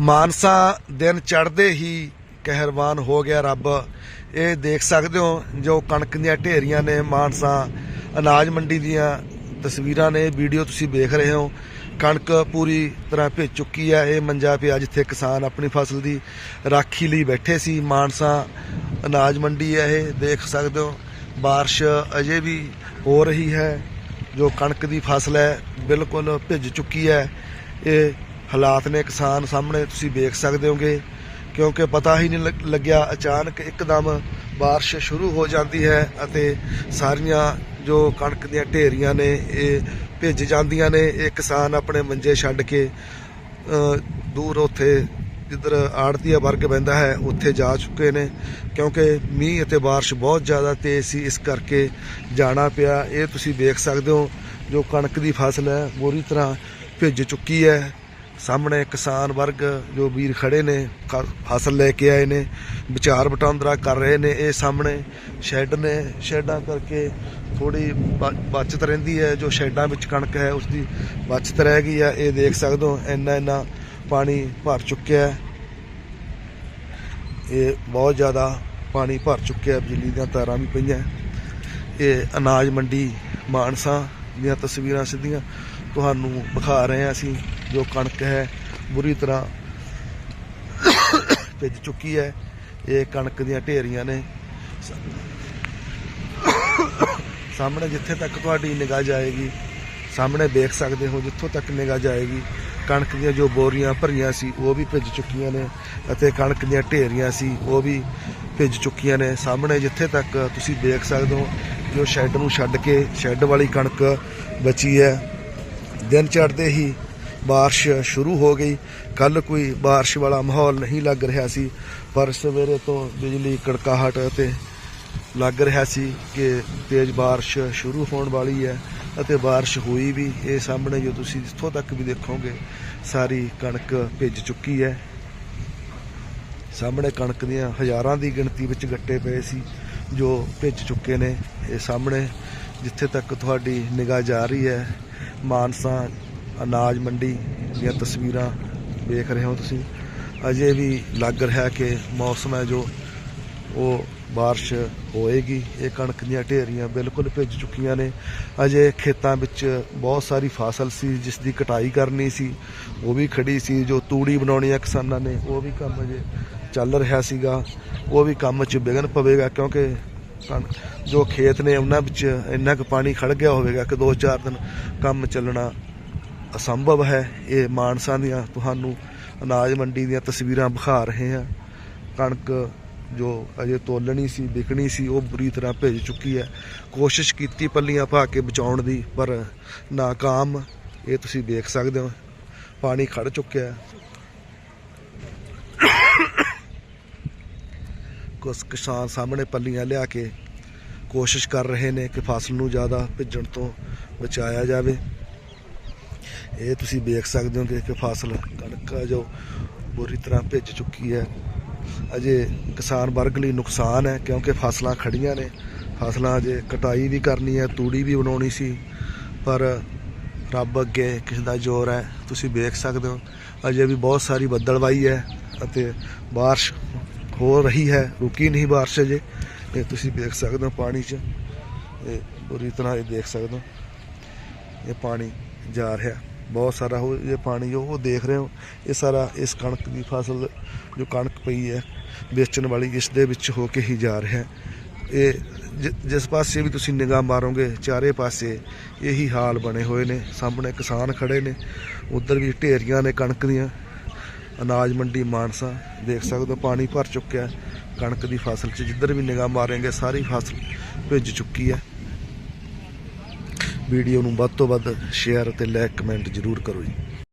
ਮਾਨਸਾ ਦਿਨ ਚੜ੍ਹਦੇ ਹੀ ਕਹਿਰਵਾਨ ਹੋ ਗਿਆ ਰੱਬ ਇਹ ਦੇਖ ਸਕਦੇ ਹੋ ਜੋ ਕਣਕ ਦੀਆਂ ਢੇਰੀਆਂ ਨੇ ਮਾਨਸਾ ਅਨਾਜ ਮੰਡੀ ਦੀਆਂ ਤਸਵੀਰਾਂ ਨੇ ਵੀਡੀਓ ਤੁਸੀਂ ਦੇਖ ਰਹੇ ਹੋ ਕਣਕ ਪੂਰੀ ਤਰ੍ਹਾਂ ਭਿੱਜ ਚੁੱਕੀ ਹੈ ਇਹ ਮੰਜਾ ਪਿਆ ਜਿੱਥੇ ਕਿਸਾਨ ਆਪਣੀ ਫਸਲ ਦੀ ਰਾਖੀ ਲਈ ਬੈਠੇ ਸੀ ਮਾਨਸਾ ਅਨਾਜ ਮੰਡੀ ਹੈ ਇਹ ਦੇਖ ਸਕਦੇ ਹੋ بارش ਅਜੇ ਵੀ ਹੋ ਰਹੀ ਹੈ ਜੋ ਕਣਕ ਦੀ ਫਸਲ ਹੈ ਬਿਲਕੁਲ ਭਿੱਜ ਚੁੱਕੀ ਹੈ ਇਹ ਹਾਲਾਤ ਨੇ ਕਿਸਾਨ ਸਾਹਮਣੇ ਤੁਸੀਂ ਵੇਖ ਸਕਦੇ ਹੋਗੇ ਕਿਉਂਕਿ ਪਤਾ ਹੀ ਨਹੀਂ ਲੱਗ- ਲੱਗਿਆ ਅਚਾਨਕ ਇੱਕਦਮ بارش ਸ਼ੁਰੂ ਹੋ ਜਾਂਦੀ ਹੈ ਅਤੇ ਸਾਰੀਆਂ ਜੋ ਕਣਕ ਦੀਆਂ ਢੇਰੀਆਂ ਨੇ ਇਹ ਭਿੱਜ ਜਾਂਦੀਆਂ ਨੇ ਇਹ ਕਿਸਾਨ ਆਪਣੇ ਮੰਜੇ ਛੱਡ ਕੇ ਅ, ਦੂਰ ਉੱਥੇ ਜਿੱਧਰ ਆੜਤੀਆ ਵਰਗ ਪੈਂਦਾ ਹੈ ਉੱਥੇ ਜਾ ਚੁੱਕੇ ਨੇ ਕਿਉਂਕਿ ਮੀਂਹ ਅਤੇ بارش ਬਹੁਤ ਜ਼ਿਆਦਾ ਤੇਜ਼ ਸੀ ਇਸ ਕਰਕੇ ਜਾਣਾ ਪਿਆ ਇਹ ਤੁਸੀਂ ਵੇਖ ਸਕਦੇ ਹੋ ਜੋ ਕਣਕ ਦੀ ਫਸਲ ਹੈ ਪੂਰੀ ਤਰ੍ਹਾਂ ਭਿੱਜ ਚੁੱਕੀ ਹੈ ਸਾਹਮਣੇ ਕਿਸਾਨ ਵਰਗ ਜੋ ਵੀਰ ਖੜੇ ਨੇ, ਕ- ਫਸਲ ਲੈ ਕੇ ਆਏ ਨੇ, ਵਿਚਾਰ ਵਟਾਂਦਰਾ ਕਰ ਰਹੇ ਨੇ, ਇਹ ਸਾਹਮਣੇ ਸ਼ੈੱਡ ਨੇ, ਸ਼ੈੱਡਾਂ ਕਰਕੇ ਥੋੜੀ ਬਚਤ ਰਹਿੰਦੀ ਹੈ, ਜੋ ਸ਼ੈੱਡਾਂ ਵਿੱਚ ਕਣਕ ਹੈ ਉਸ ਦੀ ਬਚਤ ਰਹਿ ਗਈ ਹੈ, ਇਹ ਦੇਖ ਸਕਦੇ ਹੋ, ਇੰਨਾ ਇੰਨਾ ਪਾਣੀ ਭਰ ਚੁੱਕਿਆ ਹੈ। ਇਹ ਬਹੁਤ ਜ਼ਿਆਦਾ ਪਾਣੀ ਭਰ ਚੁੱਕਿਆ ਬਿਜਲੀ ਦੀਆਂ ਤਾਰਾਂ ਵੀ ਪਈਆਂ ਇਹ ਅਨਾਜ ਮੰਡੀ ਮਾਨਸਾ ਦੀਆਂ ਤਸਵੀਰਾਂ ਸਿੱਧੀਆਂ ਤੁਹਾਨੂੰ ਵਿਖਾ ਰਹੇ ਹਾਂ ਅਸੀਂ। ਜੋ ਕਣਕ ਹੈ, ਬੁਰੀ ਤਰ੍ਹਾਂ ਭਿੱਜ ਚੁੱਕੀ ਹੈ। ਇਹ ਕਣਕ ਦੀਆਂ ਢੇਰੀਆਂ ਨੇ। ਸਾਹਮਣੇ ਜਿੱਥੇ ਤੱਕ ਤੁਹਾਡੀ ਨਿਗਾਹ ਜਾਏਗੀ, ਸਾਹਮਣੇ ਦੇਖ ਸਕਦੇ ਹੋ ਜਿੱਥੋਂ ਤੱਕ ਨਿਗਾਹ ਜਾਏਗੀ, ਕਣਕ ਦੀਆਂ ਜੋ ਬੋਰੀਆਂ ਭਰੀਆਂ ਸੀ, ਉਹ ਵੀ ਭਿੱਜ ਚੁੱਕੀਆਂ ਨੇ ਅਤੇ ਕਣਕ ਦੀਆਂ ਢੇਰੀਆਂ ਸੀ, ਉਹ ਵੀ ਭਿੱਜ ਚੁੱਕੀਆਂ ਨੇ। ਸਾਹਮਣੇ ਜਿੱਥੇ ਤੱਕ ਤੁਸੀਂ ਦੇਖ ਸਕਦੇ ਹੋ ਜੋ ਸ਼ੈੱਡ ਨੂੰ ਛੱਡ ਕੇ ਸ਼ੈੱਡ ਵਾਲੀ ਕਣਕ ਬਚੀ ਹੈ। ਦਿਨ ਚੜ੍ਹਦੇ ਹੀ بارش ਸ਼ੁਰੂ ਹੋ ਗਈ ਕੱਲ ਕੋਈ بارش ਵਾਲਾ ਮਾਹੌਲ ਨਹੀਂ ਲੱਗ ਰਿਹਾ ਸੀ ਪਰ ਸਵੇਰੇ ਤੋਂ ਬਿਜਲੀ ਕੜਕਾਹਟ ਅਤੇ ਲੱਗ ਰਿਹਾ ਸੀ ਕਿ ਤੇਜ਼ بارش ਸ਼ੁਰੂ ਹੋਣ ਵਾਲੀ ਹੈ ਅਤੇ بارش ਹੋਈ ਵੀ ਇਹ ਸਾਹਮਣੇ ਜੋ ਤੁਸੀਂ ਜਿੱਥੋਂ ਤੱਕ ਵੀ ਦੇਖੋਗੇ ਸਾਰੀ ਕਣਕ ਭਿੱਜ ਚੁੱਕੀ ਹੈ ਸਾਹਮਣੇ ਕਣਕ ਦੀਆਂ ਹਜ਼ਾਰਾਂ ਦੀ ਗਿਣਤੀ ਵਿੱਚ ਗੱਟੇ ਪਏ ਸੀ ਜੋ ਭਿੱਜ ਚੁੱਕੇ ਨੇ ਇਹ ਸਾਹਮਣੇ ਜਿੱਥੇ ਤੱਕ ਤੁਹਾਡੀ ਨਿਗਾਹ ਜਾ ਰਹੀ ਹੈ ਮਾਨਸਾ ਅਨਾਜ ਮੰਡੀ ਦੀਆਂ ਤਸਵੀਰਾਂ ਵੇਖ ਰਹੇ ਹੋ ਤੁਸੀਂ ਅਜੇ ਵੀ ਲੱਗ ਰਿਹਾ ਕਿ ਮੌਸਮ ਹੈ ਜੋ ਉਹ بارش ਹੋਏਗੀ ਇਹ ਕਣਕ ਦੀਆਂ ਢੇਰੀਆਂ ਬਿਲਕੁਲ ਭਿੱਜ ਚੁੱਕੀਆਂ ਨੇ ਅਜੇ ਖੇਤਾਂ ਵਿੱਚ ਬਹੁਤ ਸਾਰੀ ਫਸਲ ਸੀ ਜਿਸ ਦੀ ਕਟਾਈ ਕਰਨੀ ਸੀ ਉਹ ਵੀ ਖੜੀ ਸੀ ਜੋ ਤੂੜੀ ਬਣਾਉਣੀ ਆ ਕਿਸਾਨਾਂ ਨੇ ਉਹ ਵੀ ਕੰਮ ਅਜੇ ਚੱਲ ਰਿਹਾ ਸੀਗਾ ਉਹ ਵੀ ਕੰਮ 'ਚ ਵਿਘਨ ਪਵੇਗਾ ਕਿਉਂਕਿ ਕਣ- ਜੋ ਖੇਤ ਨੇ ਉਹਨਾਂ ਵਿੱਚ ਇੰਨਾ ਕੁ ਪਾਣੀ ਖੜ ਗਿਆ ਹੋਵੇਗਾ ਕਿ 2-4 ਦਿਨ ਕੰਮ ਚੱਲਣਾ ਅਸੰਭਵ ਹੈ। ਇਹ ਮਾਨਸਾ ਦੀਆਂ ਤੁਹਾਨੂੰ ਅਨਾਜ ਮੰਡੀ ਦੀਆਂ ਤਸਵੀਰਾਂ ਵਿਖਾ ਰਹੇ ਹਾਂ। ਕਣਕ ਜੋ ਅਜੇ ਤੋਲਣੀ ਸੀ, ਵਿਕਣੀ ਸੀ, ਉਹ ਬੁਰੀ ਤਰ੍ਹਾਂ ਭਿੱਜ ਚੁੱਕੀ ਹੈ। ਕੋਸ਼ਿਸ਼ ਕੀਤੀ ਪੱਲੀਆਂ ਪਾ ਕੇ ਬਚਾਉਣ ਦੀ, ਪਰ ਨਾਕਾਮ। ਇਹ ਤੁਸੀਂ ਦੇਖ ਸਕਦੇ ਹੋ। ਪਾਣੀ ਖੜ ਚੁੱਕਿਆ ਹੈ। ਕੁਝ ਕਿਸਾਨ ਸਾਹਮਣੇ ਪੱਲੀਆਂ ਲਿਆ ਕੇ ਕੋਸ਼ਿਸ਼ ਕਰ ਰਹੇ ਨੇ ਕਿ ਫਸਲ ਨੂੰ ਜ਼ਿਆਦਾ ਭਿੱਜਣ ਤੋਂ ਬਚਾਇਆ ਜਾਵੇ। ਇਹ ਤੁਸੀਂ ਦੇਖ ਸਕਦੇ ਹੋ ਕਿ ਕਿ ਫਸਲ ਕਣਕ ਆ ਜੋ ਬੁਰੀ ਤਰ੍ਹਾਂ ਭਿੱਜ ਚੁੱਕੀ ਹੈ ਅਜੇ ਕਿਸਾਨ ਵਰਗ ਲਈ ਨੁਕਸਾਨ ਹੈ ਕਿਉਂਕਿ ਫਸਲਾਂ ਖੜੀਆਂ ਨੇ ਫਸਲਾਂ ਅਜੇ ਕਟਾਈ ਵੀ ਕਰਨੀ ਹੈ ਤੂੜੀ ਵੀ ਬਣਾਉਣੀ ਸੀ ਪਰ ਰੱਬ ਅੱਗੇ ਕਿਸ ਦਾ ਜ਼ੋਰ ਹੈ ਤੁਸੀਂ ਵੇਖ ਸਕਦੇ ਹੋ ਅਜੇ ਵੀ ਬਹੁਤ ਸਾਰੀ ਬੱਦਲਵਾਈ ਹੈ ਅਤੇ بارش ਹੋ ਰਹੀ ਹੈ ਰੁਕੀ ਨਹੀਂ بارش ਅਜੇ ਇਹ ਤੁਸੀਂ ਦੇਖ ਸਕਦੇ ਹੋ ਪਾਣੀ 'ਚ ਇਹ ਪੂਰੀ ਤਰ੍ਹਾਂ ਇਹ ਦੇਖ ਸਕਦੇ ਹੋ ਇਹ ਪਾਣੀ ਜਾ ਰਿਹਾ। ਬਹੁਤ ਸਾਰਾ ਉਹ ਇਹ ਪਾਣੀ ਜੋ ਉਹ ਦੇਖ ਰਹੇ ਹੋ, ਇਹ ਸਾਰਾ ਇਸ ਕਣਕ ਦੀ ਫਸਲ ਜੋ ਕਣਕ ਪਈ ਹੈ, ਵੇਚਣ ਵਾਲੀ ਇਸ ਦੇ ਵਿੱਚ ਹੋ ਕੇ ਹੀ ਜਾ ਰਿਹਾ। ਹੈ ਇਹ ਜਿਸ ਪਾਸੇ ਵੀ ਤੁਸੀਂ ਨਿਗਾਹ ਮਾਰੋਗੇ, ਚਾਰੇ ਪਾਸੇ ਇਹੀ ਹਾਲ ਬਣੇ ਹੋਏ ਨੇ। ਸਾਹਮਣੇ ਕਿਸਾਨ ਖੜੇ ਨੇ, ਉਧਰ ਵੀ ਢੇਰੀਆਂ ਨੇ ਕਣਕ ਦੀਆਂ। ਅਨਾਜ ਮੰਡੀ ਮਾਨਸਾ, ਦੇਖ ਸਕਦੇ ਹੋ ਪਾਣੀ ਭਰ ਚੁੱਕਿਆ। ਕਣਕ ਦੀ ਫਸਲ 'ਚ ਜਿੱਧਰ ਵੀ ਨਿਗਾਹ ਮਾਰਾਂਗੇ, ਸਾਰੀ ਫਸਲ ਭਿੱਜ ਚੁੱਕੀ ਹੈ। ਵੀਡੀਓ ਨੂੰ ਵੱਧ ਤੋਂ ਵੱਧ ਸ਼ੇਅਰ ਅਤੇ ਲਾਈਕ ਕਮੈਂਟ ਜ਼ਰੂਰ ਕਰੋ ਜੀ।